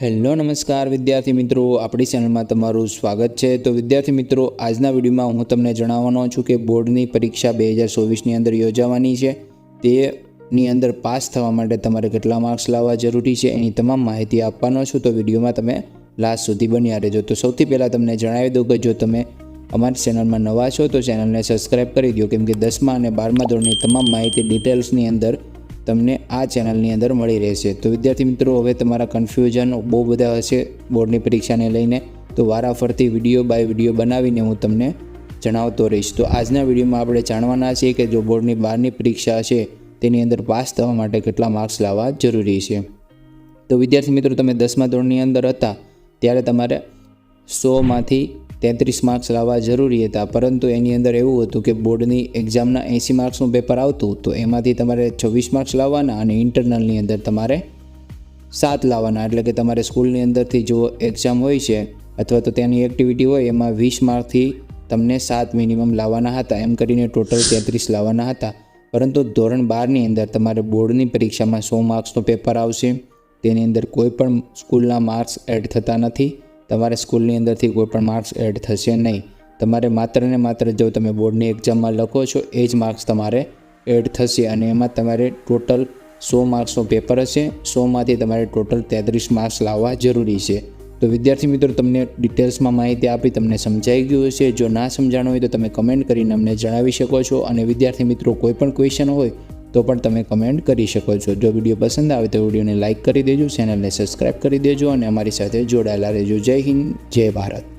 Hello, નમસ્કાર વિદ્યાર્થી મિત્રો. આપણી ચેનલમાં તમારું સ્વાગત છે. તો વિદ્યાર્થી મિત્રો, આજના વિડીયોમાં હું તમને જણાવવાનો છું કે બોર્ડની પરીક્ષા બે હજાર ચોવીસની અંદર યોજાવાની છે. તેની અંદર પાસ થવા માટે તમારે કેટલા માર્ક્સ લાવવા જરૂરી છે એની તમામ માહિતી આપવાનો છું. તો વિડીયોમાં તમે લાસ્ટ સુધી બન્યા રહેજો. તો સૌથી પહેલાં તમને જણાવી દઉં કે જો તમે અમારી ચેનલમાં નવા છો, તો ચેનલને સબસ્ક્રાઈબ કરી દો. કેમ કે દસમા અને બારમા ધોરણની તમામ માહિતી ડિટેલ્સની અંદર તમને આ ચેનલની અંદર મળી રહેશે. તો વિદ્યાર્થી મિત્રો, હવે તમારા કન્ફ્યુઝન બહુ બધા હશે બોર્ડની પરીક્ષાને લઈને. તો વારાફરતી વીડિયો બાય વીડિયો બનાવીને હું તમને જણાવતો રહીશ. તો આજના વિડીયોમાં આપણે જાણવાના છીએ કે જો બોર્ડની બહારની પરીક્ષા છે તેની અંદર પાસ થવા માટે કેટલા માર્ક્સ લાવવા જરૂરી છે. તો વિદ્યાર્થી મિત્રો, તમે દસમા ધોરણની અંદર હતા, ત્યારે તમારે સોમાંથી તેત્રીસ માર્ક્સ લાવવા જરૂરી હતા. પરંતુ એની અંદર એવું હતું કે બોર્ડની એક્ઝામના એંસી માર્ક્સનું પેપર આવતું, તો એમાંથી તમારે છવ્વીસ માર્ક્સ લાવવાના અને ઇન્ટરનલની અંદર તમારે સાત લાવવાના. એટલે કે તમારે સ્કૂલની અંદરથી જો એક્ઝામ હોય છે, અથવા તો ત્યાંની એક્ટિવિટી હોય, એમાં વીસ માર્કથી તમને સાત મિનિમમ લાવવાના હતા. એમ કરીને ટોટલ તેત્રીસ લાવવાના હતા. પરંતુ ધોરણ બારની અંદર તમારે બોર્ડની પરીક્ષામાં સો માર્ક્સનું પેપર આવશે. તેની અંદર કોઈ પણ સ્કૂલના માર્ક્સ એડ થતા નથી. તમારે સ્કૂલની અંદરથી કોઈ પણ માર્ક્સ એડ થશે નહીં. તમારે માત્ર ને માત્ર જો તમે બોર્ડની એક્ઝામમાં લખો છો, એ જ માર્ક્સ તમારે એડ થશે અને એમાં તમારે ટોટલ સો માર્ક્સનું પેપર હશે. સોમાંથી તમારે ટોટલ તેત્રીસ માર્ક્સ લાવવા જરૂરી છે. તો વિદ્યાર્થી મિત્રો, તમને ડિટેલ્સમાં માહિતી આપી તમને સમજાઈ ગયું હશે. જો ના સમજાણું હોય તો તમે કમેન્ટ કરીને અમને જણાવી શકો છો. અને વિદ્યાર્થી મિત્રો, કોઈ પણ ક્વેશ્ચન હોય તો પણ તમે કમેન્ટ કરી શકો છો. જો વીડિયો પસંદ આવે તો વિડીયોને લાઇક કરી દેજો ચેનલને સબસ્ક્રાઈબ કરી દેજો અને અમારી સાથે જોડાયેલા રહેજો. જય હિન્દ, જય ભારત.